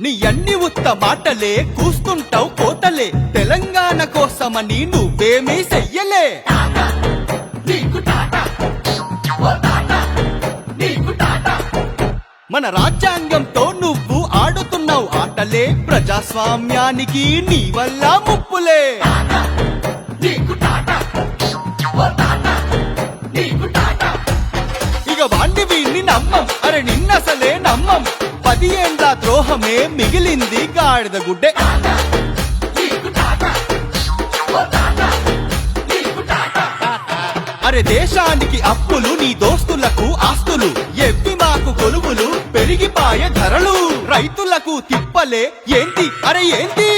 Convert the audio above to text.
నీ అన్ని ఉత్త మాటలే కూస్తుంటావు కోతలే. తెలంగాణ కోసమని నువ్వేమీ చెయ్యలే. మన రాజ్యాంగంతో నువ్వు ఆడుతున్నావు ఆటలే. ప్రజాస్వామ్యానికి నీ వల్ల ముప్పులే. ఇక వాణ్ణి వీణ్ణి నమ్మం. అరే నిన్నసలే నమ్మం. పది ద్రోహమే మిగిలింది గాడిద గుడ్డే. అరే దేశానికి అప్పులు నీ దోస్తులకు ఆస్తులు ఎవ్వి మాకు కొలువులు పెరిగిపాయ ధరలు. రైతులకు తిప్పలే ఏంటి? అరే ఏంటి?